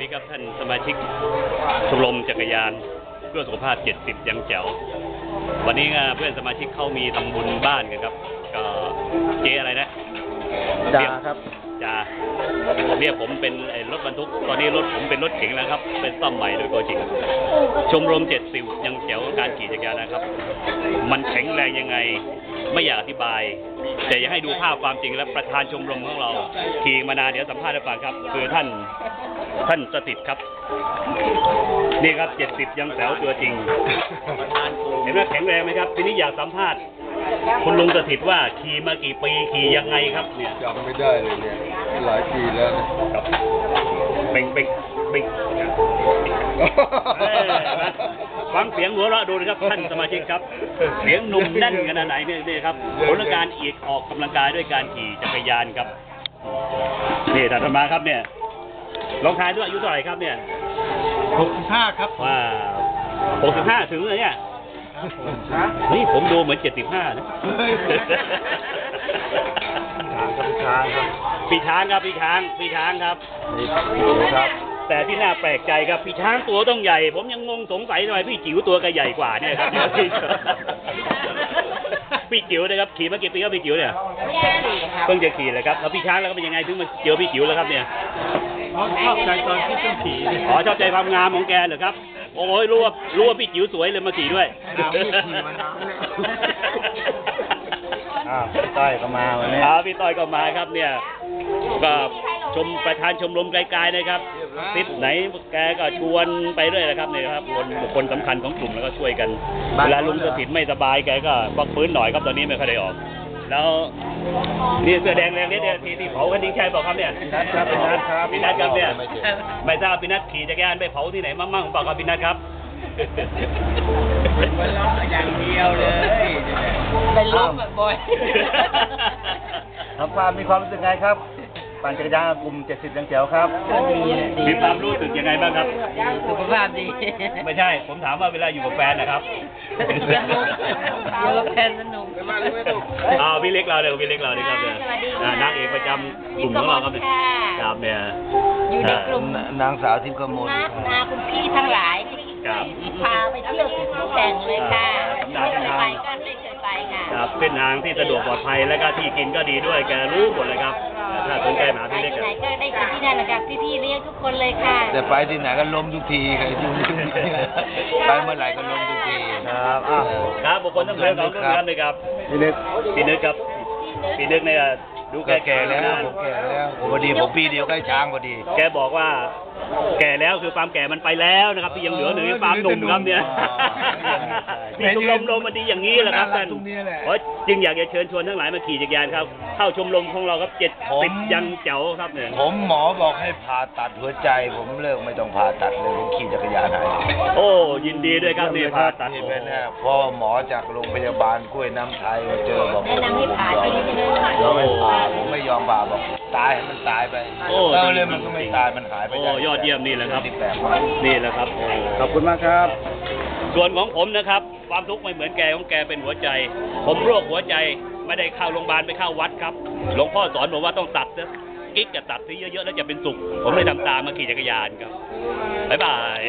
ดีครับท่านสมาชิกชมรมจักรยานเพื่อสุขภาพ 70 ยังแจ๋ว วันนี้เพื่อนสมาชิกเขามีทำบุญบ้านกันครับ ก็เจอะไรนะจ่าครับ จ่าเรียกผมเป็นไอ้รถบรรทุก ตอนนี้รถผมเป็นรถเก๋งแล้วครับ เป็นซ่อมใหม่โดยโกจิชมรม70ยังแจ๋วการขี่จักรยานนะครับ มันแข็งแรงยังไง ไม่อยากอธิบาย แต่อยากให้ดูภาพความจริงและประธานชมรมของเรา ขี่มานานเดี๋ยวสัมภาษณ์ให้ฟังครับ คือท่านท่านสถิตครับ นี่ครับ70ยังแจ๋วตัวจริง เห็นว่าแข็งแรงไหมครับ ทีนี้อยากสัมภาษณ์ คุณลุงสถิตว่าขี่มากี่ปีขี่ยังไงครับเนี่ยจำไม่ได้เลยเนี่ย หลายปีแล้วนะครับเป่งเป่งเป่งเออนะฟังเสียงหัวเราะดูนะครับท่านสมาชิกครับ เสียงหนุ่มแน่นขนาดไหนเนี่ยนี่ครับผลของการอีกออกกำลังกายด้วยการขี่จักรยานครับนี่ถัดมาครับเนี่ยลองทายด้วยอายุเท่าไหร่ครับเนี่ย หกสิบห้าครับ ว้าวหกสิบห้าถึงเลยเนี่ย นี่ผมดูเหมือนเจ็ดสิบห้านะช้างครับพี่ช้างครับพี่ช้างพี่ช้างครับนี่ครับ แต่ที่น่าแปลกใจครับพี่ช้างตัวต้องใหญ่ ผมยังงงสงสัยทำไมพี่จิ๋วตัวก็ใหญ่กว่าเนี่ยครับพี่จิ๋วนะครับขี่มากี่ปีครับพี่จิ๋วเนี่ยเพิ่งจะขี่เลยครับแล้วพี่ช้างแล้วก็เป็นยังไงถึงมาเจอพี่จิ๋วแล้วครับเนี่ยชอบใจตอนที่ต้องขี่อ๋อชอบใจความงามของแกเหรอครับ โอ้ยรู้ว่ารู้ว่าพี่จิ๋วสวยเลยมาขี่ด้วยอ้าวพี่ขี่มานานแล้ว อ้าวพี่ต้อยก็มาวันนี้อ่าพี่ต้อยก็มาครับเนี่ย ก็ชมประธานชมรมไกลๆนะครับทิศไหนแกก็ชวนไปเรื่อยนะครับเนี่ยครับคนบุคคลสำคัญของกลุ่มแล้วก็ช่วยกัน เวลาลุงสถิตไม่สบายแกก็พักฟื้นหน่อยครับตอนนี้ไม่ค่อยได้ออก แล้วนี่เสื้อแดงแรงนี่เนี่ยที่ที่เผากันทิ้งใช่เปล่าครับเนี่ยนัดครับพี่นัทครับพี่นัทครับเนี่ยไม่เจอไม่ทราบพี่นัทขี่จักรยานไปเผาที่ไหนมั่งๆเปล่าครับพี่นัทครับมันร้องอย่างเดียวเลยเป็นลมบ่อยน้องปาล์มมีความรู้สึกไงครับ ปั่นจักรยานกับกลุ่ม 70ยังแจ๋วครับก็ดีนะดีมีความรู้สึกยังไงบ้างครับ สุขภาพดีไม่ใช่ ผมถามว่าเวลาอยู่กับแฟนนะครับสนุกอยู่กับแฟนสนุกอ่าพี่เล็กเราเลยพี่เล็กเราเลยครับเนี่ยสวัสดีค่ะอ่านางเอกประจำกลุ่มของเราครับเนี่ยค่ะครับเนี่ย อยู่ในกลุ่มนางสาวทิพย์กมลนัดนาคุณพี่ทั้งหลายที่ครับ พาไปเที่ยวแข่งเลยค่ะอ่าไม่เคยไปก็ไม่เคยไปค่ะครับ เส้นทางที่สะดวกปลอดภัยและก็ที่กินก็ดีด้วยแกรู้หมดเลยครับถ้าสนใจมาหาไปพี่เล็กที่อะไหนก็ได้กินที่นั่นนะคะพี่ๆเลี้ยงทุกคนเลยค่ะแต่ไปที่ไหนก็ล้มทุกทีใครดูไปเมื่อไหร่ก็ล้มทุกทีครับอ้าวครับบุคคลสำคัญของทุกท่านเลยครับพี่เล็กพี่นึกครับพี่นึกเนี่ย ดูแกก็แก่แก่แล้แล้ววผมแก่แล้วพอดีผมปีเดียวใกล้ช้างพอดี แกบอกว่า แก่แล้วคือความแก่มันไปแล้วนะครับ ที่ยังเหลือหนึ่งคือความหนุ่มครับเนี่ยที่ชมรมโรมมันดีอย่างนี้แหละครับท่านตรงนี้แหละ เพราะจึงอยากจะเชิญชวนทั้งหลายมาขี่จักรยานครับ เข้าชมรมของเราครับเจ็ดผม สิบยังเจ๋วครับเนี่ยผมหมอบอกให้ผ่าตัดหัวใจ ผมเลิกไม่ต้องผ่าตัดเลยผมขี่จักรยานหายโอ้ยินดีด้วยครับนี่ผ่าตัดนี่เป็นแน่พอหมอจากโรงพยาบาลกล้วยน้ำไทยมาเจอบอกแนะนำให้ผ่าจริงใช่ไหมยอมไม่ผ่าผมไม่ยอมผ่าบอกตายให้มันตายไปโอ้เออดีเลยมันก็ไม่ตายมันหายไปโอ้ได้ยอดเยี่ยมนี่แหละครับ ที่แปลกมากนี่แหละครับโอ้ขอบคุณมากครับ ส่วนของผมนะครับ ความทุกข์ไม่เหมือนแกของแกเป็นหัวใจ ผมโรคหัวใจไม่ได้เข้าโรงพยาบาลไปเข้าวัดครับหลวงพ่อสอนผมว่าต้องตัดนะกิ๊กจะตัดที่เยอะๆแล้วจะเป็นสุข ผมเลยทำตามมาขี่จักรยานครับบ๊ายบาย